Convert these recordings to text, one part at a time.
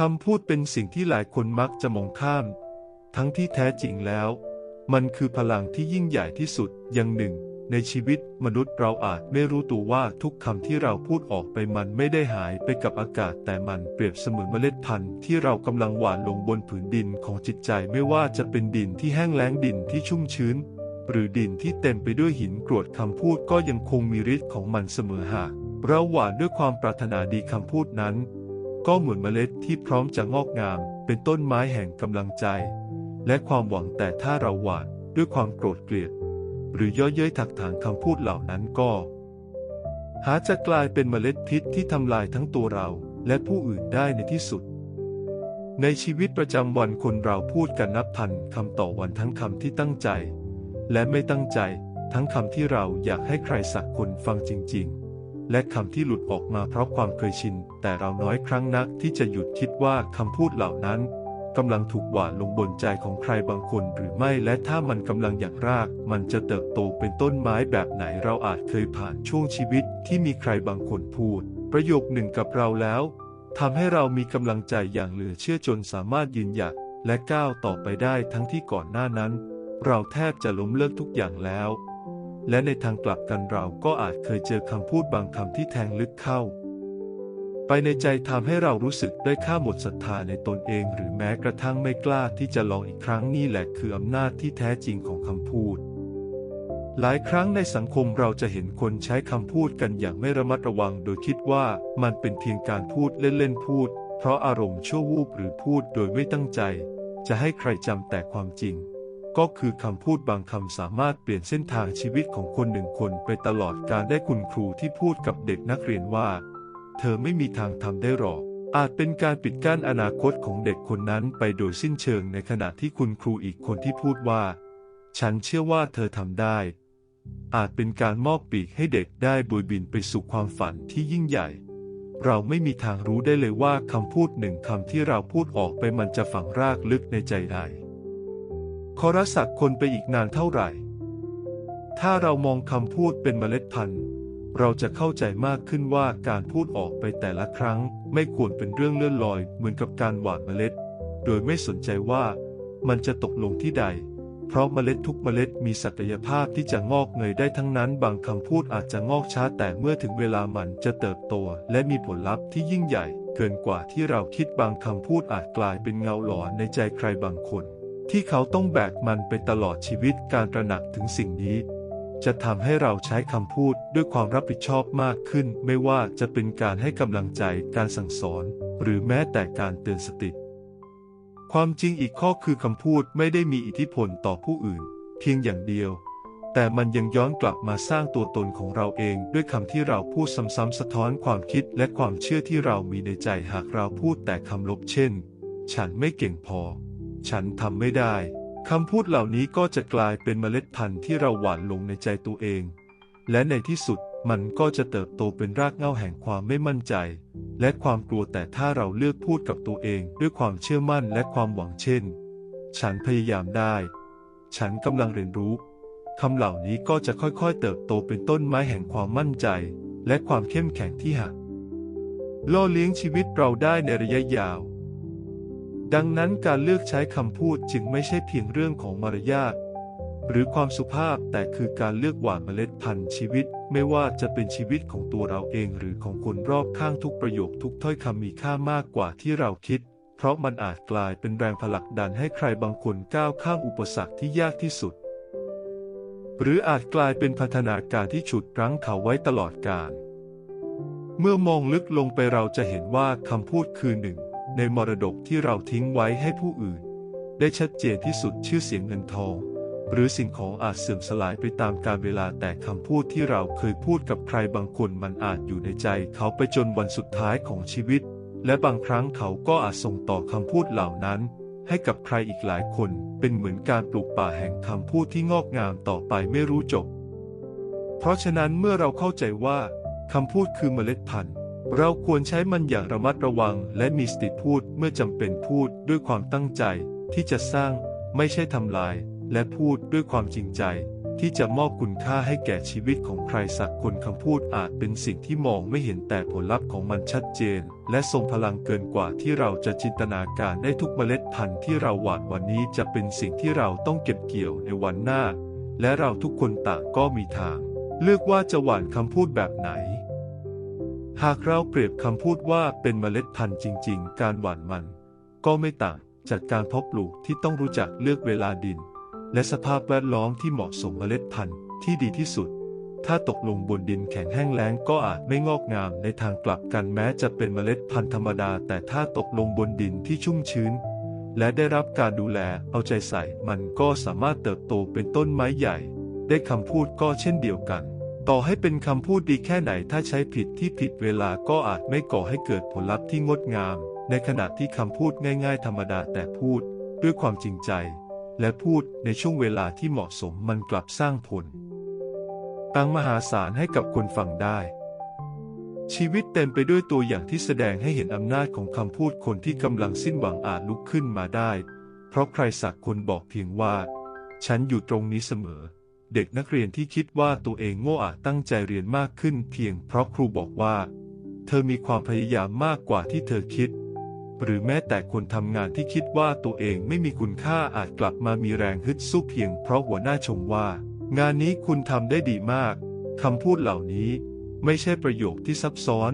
คำพูดเป็นสิ่งที่หลายคนมักจะมองข้าม ทั้งที่แท้จริงแล้ว มันคือพลังที่ยิ่งใหญ่ที่สุดอย่างหนึ่ง ในชีวิตมนุษย์เราอาจไม่รู้ตัวว่าทุกคำที่เราพูดออกไปมันไม่ได้หายไปกับอากาศ แต่มันเปรียบเสมือนเมล็ดพันธุ์ที่เรากำลังหว่านลงบนผืนดินของจิตใจไม่ว่าจะเป็นดินที่แห้งแล้งดินที่ชุ่มชื้น หรือดินที่เต็มไปด้วยหินกรวดคำพูดก็ยังคงมีฤทธิ์ของมันเสมอหากเราหว่านด้วยความปรารถนาดีคำพูดนั้น ก็เหมือนเมล็ดที่พร้อมจะงอกงาม เป็นต้นไม้แห่งกำลังใจ และความหวังแต่ถ้าเราหวานด้วยความโกรธเกลียด หรือย่อเย้ยถักถางคำพูดเหล่านั้นก็ หาจะกลายเป็นเมล็ดพิษที่ทำลายทั้งตัวเราและผู้อื่นได้ในที่สุด ในชีวิตประจำวันคนเราพูดกันนับพันคำต่อวันทั้งคำที่ตั้งใจ และไม่ตั้งใจ ทั้งคำที่เราอยากให้ใครสักคนฟังจริง ๆ และคำที่หลุดออกมาเพราะความเคยชิน แต่เราน้อยครั้งนักที่จะหยุดคิดว่าคำพูดเหล่านั้นกำลังถูกหว่านลงบนใจของใครบางคนหรือไม่ และถ้ามันกำลังอย่างราก มันจะเติบโตเป็นต้นไม้แบบไหนเราอาจเคยผ่านช่วงชีวิตที่มีใครบางคนพูด ประโยคหนึ่งกับเราแล้วทำให้เรามีกำลังใจอย่างเหลือเชื่อจนสามารถยืนหยัดและก้าวต่อไปได้ทั้งที่ก่อนหน้านั้น เราแทบจะล้มเลิกทุกอย่างแล้ว และในทางกลับกันเราก็อาจเคยเจอคำพูดบางคำที่แทงลึกเข้า ไปในใจทำให้เรารู้สึกได้ค่าหมดศรัทธาในตนเองหรือแม้กระทั่งไม่กล้าที่จะลองอีกครั้งนี่แหละคืออำนาจที่แท้จริงของคำพูด หลายครั้งในสังคมเราจะเห็นคนใช้คำพูดกันอย่างไม่ระมัดระวัง โดยคิดว่ามันเป็นเพียงการพูดเล่นๆพูด เพราะอารมณ์ชั่ววูบหรือพูดโดยไม่ตั้งใจ จะให้ใครจำแต่ความจริง ก็คือคำพูดบางคำสามารถเปลี่ยนเส้นทางชีวิตของคนหนึ่งคนไปตลอดการได้คุณครูที่พูดกับเด็กนักเรียนว่า เธอไม่มีทางทำได้หรอก อาจเป็นการปิดกั้นอนาคตของเด็กคนนั้นไปโดยสิ้นเชิงในขณะที่คุณครูอีกคนที่พูดว่า ฉันเชื่อว่าเธอทำได้ อาจเป็นการมอบปีกให้เด็กได้บุยบินไปสู่ความฝันที่ยิ่งใหญ่เราไม่มีทางรู้ได้เลยว่าคำพูดหนึ่งคำที่เราพูดออกไปมันจะฝังรากลึกในใจใด คอรสักคนไปอีกนานเท่าไหร่ ถ้าเรามองคำพูดเป็นเมล็ดพันธุ์ เราจะเข้าใจมากขึ้นว่าการพูดออกไปแต่ละครั้ง ไม่ควรเป็นเรื่องเลื่อนลอย เหมือนกับการหว่านเมล็ด โดยไม่สนใจว่ามันจะตกลงที่ใด เพราะเมล็ดทุกเมล็ดมีศักยภาพที่จะงอกเงยได้ทั้งนั้น บางคำพูดอาจจะงอกช้าแต่เมื่อถึงเวลามันจะเติบโต และมีผลลัพธ์ที่ยิ่งใหญ่ เกินกว่าที่เราคิดบางคำพูดอาจกลายเป็นเงาหลอนในใจใครบางคน ที่เขาต้องแบกมันไปตลอดชีวิตการตระหนักถึงสิ่งนี้ จะทำให้เราใช้คำพูดด้วยความรับผิดชอบมากขึ้น ไม่ว่าจะเป็นการให้กำลังใจการสั่งสอน หรือแม้แต่การเตือนสติ ความจริงอีกข้อคือคำพูดไม่ได้มีอิทธิพลต่อผู้อื่น เพียงอย่างเดียว แต่มันยังย้อนกลับมาสร้างตัวตนของเราเองด้วยคำที่เราพูดซ้ำๆสะท้อนความคิดและความเชื่อที่เรามีในใจหากเราพูดแต่คำลบเช่น ฉันไม่เก่งพอ ฉันทำไม่ได้ คำพูดเหล่านี้ก็จะกลายเป็นเมล็ดพันธุ์ที่เราหว่านลงในใจตัวเอง และในที่สุดมันก็จะเติบโตเป็นรากเหง้าแห่งความไม่มั่นใจ และความกลัวแต่ถ้าเราเลือกพูดกับตัวเองด้วยความเชื่อมั่นและความหวังเช่น ฉันพยายามได้ ฉันกำลังเรียนรู้คำเหล่านี้ก็จะค่อยๆ เติบโตเป็นต้นไม้แห่งความมั่นใจ และความเข้มแข็งที่หักล่อเลี้ยงชีวิตเราได้ในระยะยาว ดังนั้นการเลือกใช้คำพูดจึงไม่ใช่เพียงเรื่องของมารยาทหรือความสุภาพแต่คือการเลือกหว่านเมล็ดพันธุ์ชีวิต ไม่ว่าจะเป็นชีวิตของตัวเราเองหรือของคนรอบข้างทุกประโยคทุกถ้อยคำมีค่ามากกว่าที่เราคิด เพราะมันอาจกลายเป็นแรงผลักดันให้ใครบางคนก้าวข้ามอุปสรรคที่ยากที่สุด หรืออาจกลายเป็นพัฒนาการที่ฉุดรั้งเขาไว้ตลอดกาลเมื่อมองลึกลงไปเราจะเห็นว่าคำพูดคือหนึ่ง ในมรดกที่เราทิ้งไว้ให้ผู้อื่น ได้ชัดเจนที่สุดชื่อเสียงเงินทอง หรือสิ่งของอาจเสื่อมสลายไปตามกาลเวลาแต่คำพูดที่เราเคยพูดกับใครบางคนมันอาจอยู่ในใจเขาไปจนวันสุดท้ายของชีวิต และบางครั้งเขาก็อาจส่งต่อคำพูดเหล่านั้น ให้กับใครอีกหลายคนเป็นเหมือนการปลูกป่าแห่งคำพูดที่งอกงามต่อไปไม่รู้จบ เพราะฉะนั้นเมื่อเราเข้าใจว่าคำพูดคือเมล็ดพันธุ์ เราควรใช้มันอย่างระมัดระวัง และมีสติพูดเมื่อจำเป็นพูดด้วยความตั้งใจ ที่จะสร้างไม่ใช่ทำลาย และพูดด้วยความจริงใจ ที่จะมอบคุณค่าให้แก่ชีวิตของใครสักคนคำพูดอาจเป็นสิ่งที่มองไม่เห็นแต่ผลลัพธ์ของมันชัดเจน และทรงพลังเกินกว่าที่เราจะจินตนาการได้ทุกเมล็ดพันธุ์ที่เราหว่านวันนี้จะเป็นสิ่งที่เราต้องเก็บเกี่ยวในวันหน้า และเราทุกคนต่างก็มีทาง เลือกว่าจะหว่านคำพูดแบบไหน หากเราเปรียบคำพูดว่าเป็นเมล็ดพันธุ์จริง ๆ การหว่านมัน ก็ไม่ต่างจากการเพาะปลูกที่ต้องรู้จักเลือกเวลาดิน และสภาพแวดล้อมที่เหมาะสมเมล็ดพันธุ์ที่ดีที่สุด ถ้าตกลงบนดินแข็งแห้งแล้งก็อาจไม่งอกงามในทางกลับกันแม้จะเป็นเมล็ดพันธุ์ธรรมดา แต่ถ้าตกลงบนดินที่ชุ่มชื้น และได้รับการดูแลเอาใจใส่มันก็สามารถเติบโตเป็นต้นไม้ใหญ่ ได้คำพูดก็เช่นเดียวกัน ต่อให้เป็นคำพูดดีแค่ไหนถ้าใช้ผิดที่ผิดเวลาก็อาจไม่ก่อให้เกิดผลลัพธ์ที่งดงาม ในขณะที่คำพูดง่าย ๆ ธรรมดาแต่พูดด้วยความจริงใจ และพูดในช่วงเวลาที่เหมาะสมมันกลับสร้างผลตั้งมหาศาลให้กับคนฟังได้ ชีวิตเต็มไปด้วยตัวอย่างที่แสดงให้เห็นอำนาจของคำพูดคนที่กำลังสิ้นหวังอาจลุกขึ้นมาได้ เพราะใครสักคนบอกเพียงว่า ฉันอยู่ตรงนี้เสมอ เด็กนักเรียนที่คิดว่าตัวเองโง่อาจตั้งใจเรียนมากขึ้นเพียงเพราะครูบอกว่า เธอมีความพยายามมากกว่าที่เธอคิด หรือแม้แต่คนทำงานที่คิดว่าตัวเองไม่มีคุณค่าอาจกลับมามีแรงฮึดสู้เพียงเพราะหัวหน้าชมว่า งานนี้คุณทำได้ดีมากคำพูดเหล่านี้ไม่ใช่ประโยคที่ซับซ้อน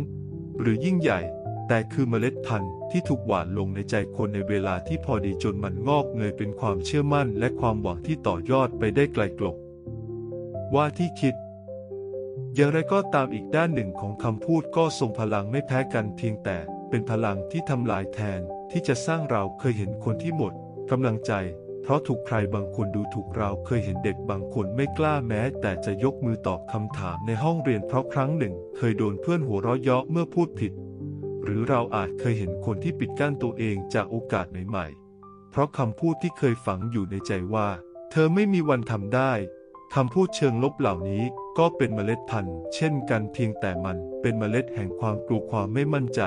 หรือยิ่งใหญ่ แต่คือเมล็ดพันธุ์ที่ถูกหว่านลงในใจคนในเวลาที่พอดีจนมันงอกเงยเป็นความเชื่อมั่นและความหวังที่ต่อยอดไปได้ไกลกลบ ว่าที่คิด อย่างไรก็ตามอีกด้านหนึ่งของคำพูดก็ทรงพลังไม่แพ้กันเพียงแต่เป็นพลังที่ทำลายแทนที่จะสร้างเราเคยเห็นคนที่หมดกำลังใจ เพราะถูกใครบางคนดูถูกเราเคยเห็นเด็กบางคนไม่กล้าแม้ แต่จะยกมือตอบคำถามในห้องเรียนเพราะครั้งหนึ่ง เคยโดนเพื่อนหัวเราะเยาะเมื่อพูดผิด หรือเราอาจเคยเห็นคนที่ปิดกั้นตัวเองจากโอกาสใหม่ๆเพราะคำพูดที่เคยฝังอยู่ในใจว่า เธอไม่มีวันทำได้ คำพูดเชิงลบเหล่านี้ก็เป็นเมล็ดพันธุ์ เช่นกันเพียงแต่มันเป็นเมล็ดแห่งความกลัวความไม่มั่นใจ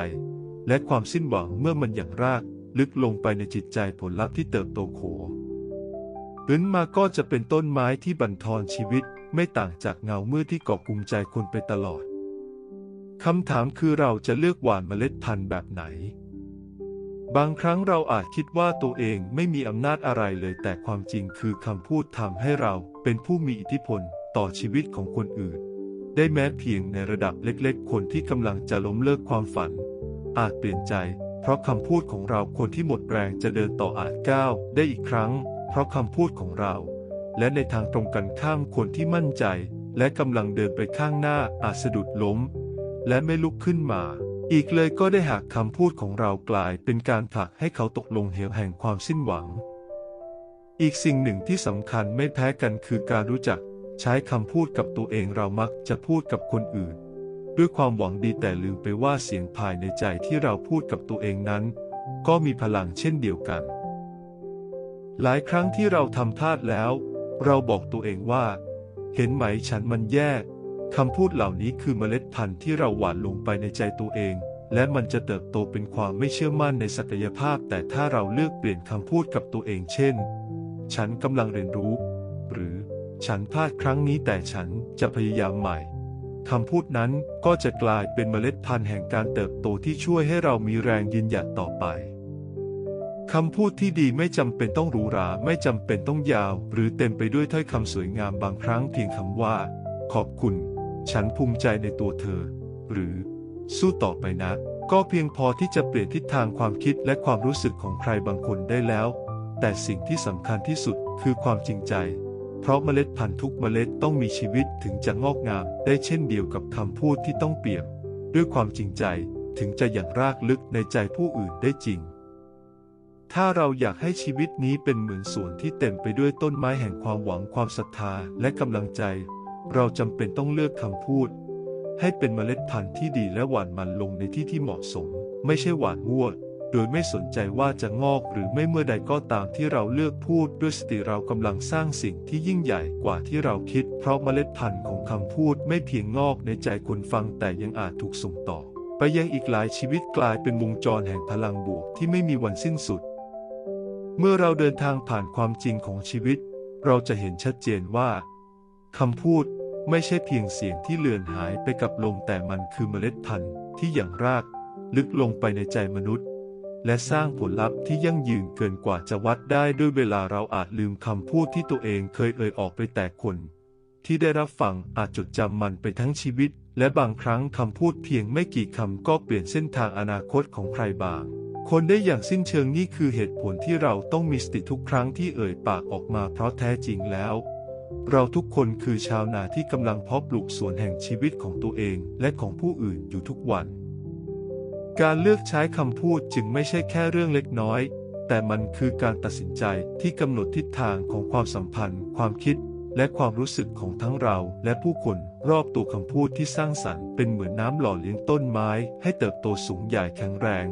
และความสิ้นหวังเมื่อมันอย่างราก ลึกลงไปในจิตใจผลลัพธ์ที่เติบโตโขขึ้นมาก็จะเป็นต้นไม้ที่บั่นทอนชีวิตไม่ต่างจากเงามืดที่เกาะกลุ่มใจคนไปตลอดคำถามคือเราจะเลือกหว่านเมล็ดพันธุ์แบบไหน บางครั้งเราอาจคิดว่าตัวเองไม่มีอำนาจอะไรเลยแต่ความจริงคือคำพูดทำให้เรา เป็นผู้มีอิทธิพลต่อชีวิตของคนอื่น ได้แม้เพียงในระดับเล็กๆ คนที่กำลังจะล้มเลิกความฝัน อาจเปลี่ยนใจ เพราะคำพูดของเราคนที่หมดแรงจะเดินต่ออาจก้าวได้อีกครั้ง เพราะคำพูดของเรา และในทางตรงกันข้ามคนที่มั่นใจ และกำลังเดินไปข้างหน้าอาจสะดุดล้ม และไม่ลุกขึ้นมา อีกเลยก็ได้หากคำพูดของเรากลายเป็นการผลักให้เขาตกลงเหวแห่งความสิ้นหวัง อีกสิ่งหนึ่งที่สำคัญไม่แพ้กันคือการรู้จักใช้คำพูดกับตัวเองเรามักจะพูดกับคนอื่น ด้วยความหวังดีแต่ลืมไปว่าเสียงภายในใจที่เราพูดกับตัวเองนั้น ก็มีพลังเช่นเดียวกัน หลายครั้งที่เราทำพลาดแล้ว เราบอกตัวเองว่า เห็นไหมฉันมันแย่คำพูดเหล่านี้คือเมล็ดพันธุ์ที่เราหว่านลงไปในใจตัวเอง และมันจะเติบโตเป็นความไม่เชื่อมั่นในศักยภาพ แต่ถ้าเราเลือกเปลี่ยนคำพูดกับตัวเองเช่น ฉันกำลังเรียนรู้ หรือฉันพลาดครั้งนี้แต่ฉันจะพยายามใหม่คำพูดนั้นก็จะกลายเป็นเมล็ดพันธุ์แห่งการเติบโตที่ช่วยให้เรามีแรงยืนหยัดต่อไปคำพูดที่ดีไม่จำเป็นต้องหรูหรา ไม่จำเป็นต้องยาว หรือเต็มไปด้วยถ้อยคำสวยงามบางครั้งเพียงคำว่า ขอบคุณ ฉันภูมิใจในตัวเธอ หรือ สู้ต่อไปนะ ก็เพียงพอที่จะเปลี่ยนทิศทางความคิดและความรู้สึกของใครบางคนได้แล้ว แต่สิ่งที่สำคัญที่สุดคือความจริงใจ เพราะเมล็ดพันธุ์ทุกเมล็ดต้องมีชีวิตถึงจะงอกงามได้เช่นเดียวกับคำพูดที่ต้องเปี่ยม ด้วยความจริงใจถึงจะอย่างรากลึกในใจผู้อื่นได้จริง ถ้าเราอยากให้ชีวิตนี้เป็นเหมือนสวนที่เต็มไปด้วยต้นไม้แห่งความหวังความศรัทธาและกำลังใจ เราจำเป็นต้องเลือกคำพูด ให้เป็นเมล็ดพันธุ์ที่ดีและหว่านมันลงในที่ที่เหมาะสม ไม่ใช่หว่านมั่ว โดยไม่สนใจว่าจะงอกหรือไม่เมื่อใดก็ตามที่เราเลือกพูดด้วยสติเรากำลังสร้างสิ่งที่ยิ่งใหญ่กว่าที่เราคิด เพราะเมล็ดพันธุ์ของคำพูดไม่เพียงงอกในใจคนฟังแต่ยังอาจถูกส่งต่อ ไปยังอีกหลายชีวิตกลายเป็นวงจรแห่งพลังบวกที่ไม่มีวันสิ้นสุด เมื่อเราเดินทางผ่านความจริงของชีวิต เราจะเห็นชัดเจนว่าคำพูดไม่ใช่เพียงเสียงที่เลือนหายไปกับลมแต่มันคือเมล็ดพันธุ์ที่อย่างราก ลึกลงไปในใจมนุษย์ และสร้างผลลัพธ์ที่ยั่งยืนเกินกว่าจะวัดได้ด้วยเวลาเราอาจลืมคำพูดที่ตัวเองเคยเอ่ยออกไปแต่คน ที่ได้รับฟังอาจจดจำมันไปทั้งชีวิต และบางครั้งคำพูดเพียงไม่กี่คำก็เปลี่ยนเส้นทางอนาคตของใครบาง คนได้อย่างสิ้นเชิงนี่คือเหตุผลที่เราต้องมีสติทุกครั้งที่เอ่ยปากออกมาเพราะแท้จริงแล้ว เราทุกคนคือชาวนาที่กำลังเพาะปลูกสวนแห่งชีวิตของตัวเองและของผู้อื่นอยู่ทุกวัน การเลือกใช้คำพูดจึงไม่ใช่แค่เรื่องเล็กน้อย แต่มันคือการตัดสินใจที่กำหนดทิศทางของความสัมพันธ์ ความคิด และความรู้สึกของทั้งเราและผู้คนรอบตัวคำพูดที่สร้างสรรค์เป็นเหมือนน้ำหล่อเลี้ยงต้นไม้ ให้เติบโตสูงใหญ่แข็งแรง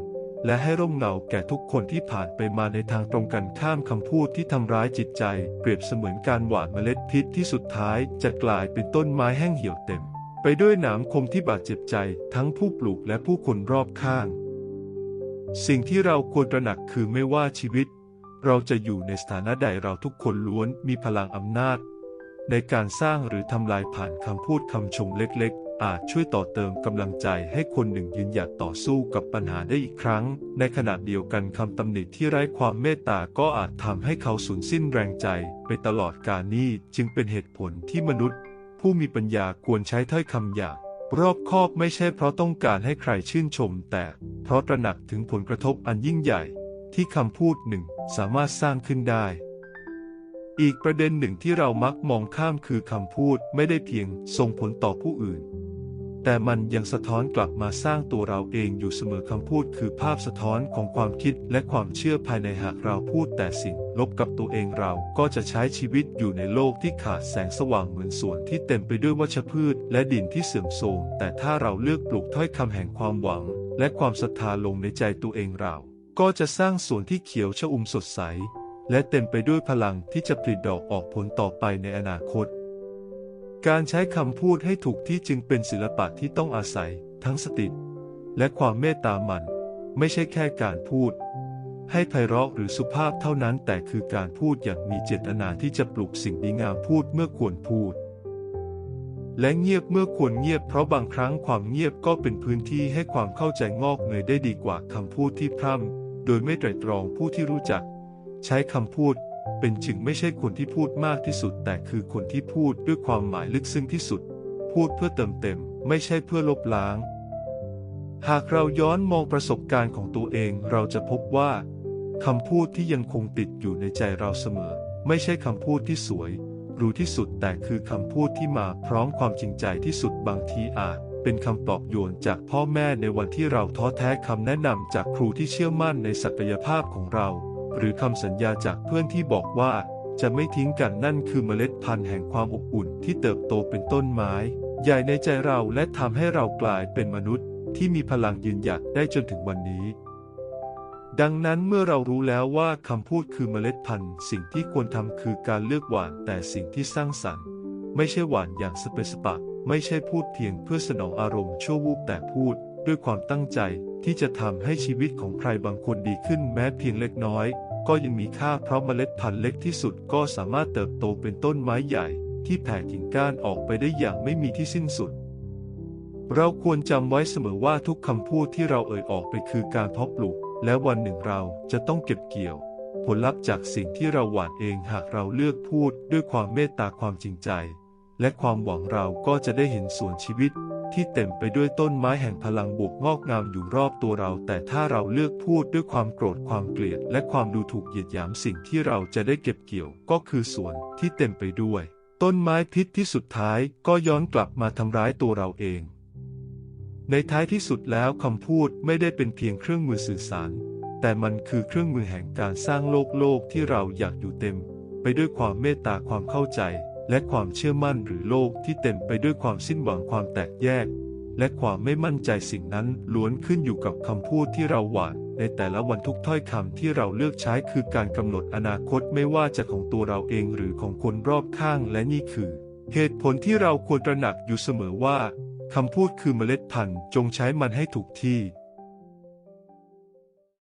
และให้ร่มเงาแก่ทุกคนที่ผ่านไปมาในทางตรงกันข้ามคำพูดที่ทำร้ายจิตใจ เปรียบเสมือนการหว่านเมล็ดพิษที่สุดท้ายจะกลายเป็นต้นไม้แห้งเหี่ยวเต็ม ไปด้วยหนามคมที่บาดเจ็บใจทั้งผู้ปลูกและผู้คนรอบข้าง สิ่งที่เราควรตระหนักคือไม่ว่าชีวิต เราจะอยู่ในสถานะใดเราทุกคนล้วนมีพลังอำนาจ ในการสร้างหรือทำลายผ่านคำพูดคำชมเล็กๆ อาจช่วยต่อเติมกำลังใจให้คนหนึ่งยืนหยัดต่อสู้กับปัญหาได้อีกครั้ง ในขณะเดียวกันคำตำหนิที่ไร้ความเมตตาก็อาจทำให้เขาสูญสิ้นแรงใจไปตลอดกาลนี้จึงเป็นเหตุผลที่มนุษย์ ผู้มีปัญญาควรใช้ถ้อยคำอย่างรอบคอบไม่ใช่เพราะต้องการให้ใครชื่นชม แต่เพราะตระหนักถึงผลกระทบอันยิ่งใหญ่ ที่คำพูดหนึ่งสามารถสร้างขึ้นได้ อีกประเด็นหนึ่งที่เรามักมองข้ามคือคำพูดไม่ได้เพียงส่งผลต่อผู้อื่น แต่มันยังสะท้อนกลับมาสร้างตัวเราเองอยู่เสมอคำพูดคือภาพสะท้อนของความคิดและความเชื่อภายในหากเราพูดแต่สิ่งลบกับตัวเองเราก็จะใช้ชีวิตอยู่ในโลกที่ขาดแสงสว่างเหมือนสวนที่เต็มไปด้วยวัชพืชและดินที่เสื่อมโทรมแต่ถ้าเราเลือกปลูกถ้อยคำแห่งความหวัง และความศรัทธาลงในใจตัวเองเรา ก็จะสร้างสวนที่เขียวชอุ่มสดใส และเต็มไปด้วยพลังที่จะผลิดอกออกผลต่อไปในอนาคต การใช้คำพูดให้ถูกที่จึงเป็นศิลปะที่ต้องอาศัย ทั้งสติ และความเมตตามัน ไม่ใช่แค่การพูด ให้ไพเราะหรือสุภาพเท่านั้น แต่คือการพูดอย่างมีเจตนาที่จะปลุกสิ่งดีงามพูดเมื่อควรพูด และเงียบเมื่อควรเงียบเพราะบางครั้งความเงียบก็เป็นพื้นที่ให้ความเข้าใจงอกเงยได้ดีกว่าคำพูดที่พร่ำโดยไม่ไตรตรองผู้ที่รู้จัก ใช้คำพูด เป็นจึงไม่ใช่คนที่พูดมากที่สุด แต่คือคนที่พูดด้วยความหมายลึกซึ้งที่สุด พูดเพื่อเติมเต็ม ไม่ใช่เพื่อลบล้าง หากเราย้อนมองประสบการณ์ของตัวเองเราจะพบว่าคำพูดที่ยังคงติดอยู่ในใจเราเสมอ ไม่ใช่คำพูดที่สวยหรู้ที่สุดแต่คือคำพูดที่มาพร้อมความจริงใจที่สุดบางทีอาจเป็นคำปลอบโยนจากพ่อแม่ในวันที่เราท้อแท้คำแนะนำจากครูที่เชื่อมั่นในศักยภาพของเรา หรือคำสัญญาจากเพื่อนที่บอกว่าจะไม่ทิ้งกันนั่นคือเมล็ดพันธุ์แห่งความอบอุ่นที่เติบโตเป็นต้นไม้ ใหญ่ในใจเราและทำให้เรากลายเป็นมนุษย์ ที่มีพลังยืนหยัดได้จนถึงวันนี้ ดังนั้นเมื่อเรารู้แล้วว่าคำพูดคือเมล็ดพันธุ์สิ่งที่ควรทำคือการเลือกหวานแต่สิ่งที่สร้างสรรค์ ไม่ใช่หวานอย่างสเปสปะ ไม่ใช่พูดเพียงเพื่อสนองอารมณ์ชั่ววูบแต่พูด ด้วยความตั้งใจที่จะทำให้ชีวิตของใครบางคนดีขึ้นแม้เพียงเล็กน้อย ก็ยังมีค่าเพราะเมล็ดพันธุ์เล็กที่สุดก็สามารถเติบโตเป็นต้นไม้ใหญ่ ที่แผ่กิ่งก้านออกไปได้อย่างไม่มีที่สิ้นสุด เราควรจำไว้เสมอว่าทุกคำพูดที่เราเอ่ยออกไปคือการเพาะปลูก และวันหนึ่งเราจะต้องเก็บเกี่ยว ผลลัพธ์จากสิ่งที่เราหว่านเองหากเราเลือกพูดด้วยความเมตตาความจริงใจ และความหวังเราก็จะได้เห็นสวนชีวิตที่เต็มไปด้วยต้นไม้แห่งพลังบวกงอกงามอยู่รอบตัวเรา แต่ถ้าเราเลือกพูดด้วยความโกรธความเกลียด และความดูถูกเหยียดหยามสิ่งที่เราจะได้เก็บเกี่ยวก็คือสวนที่เต็มไปด้วย ต้นไม้พิษที่สุดท้ายก็ย้อนกลับมาทำร้ายตัวเราเอง ในท้ายที่สุดแล้วคำพูดไม่ได้เป็นเพียงเครื่องมือสื่อสาร แต่มันคือเครื่องมือแห่งการสร้างโลกโลกที่เราอยากอยู่เต็ม ไปด้วยความเมตตาความเข้าใจ และความเชื่อมั่นหรือโลกที่เต็มไปด้วยความสิ้นหวังความแตกแยก และความไม่มั่นใจสิ่งนั้นล้วนขึ้นอยู่กับคำพูดที่เราหวานในแต่ละวันทุกถ้อยคำที่เราเลือกใช้คือการกำหนดอนาคตไม่ว่าจะของตัวเราเองหรือของคนรอบข้างและนี่คือ เหตุผลที่เราควรตระหนักอยู่เสมอว่าคำพูดคือเมล็ดพันธุ์จงใช้มันให้ถูกที่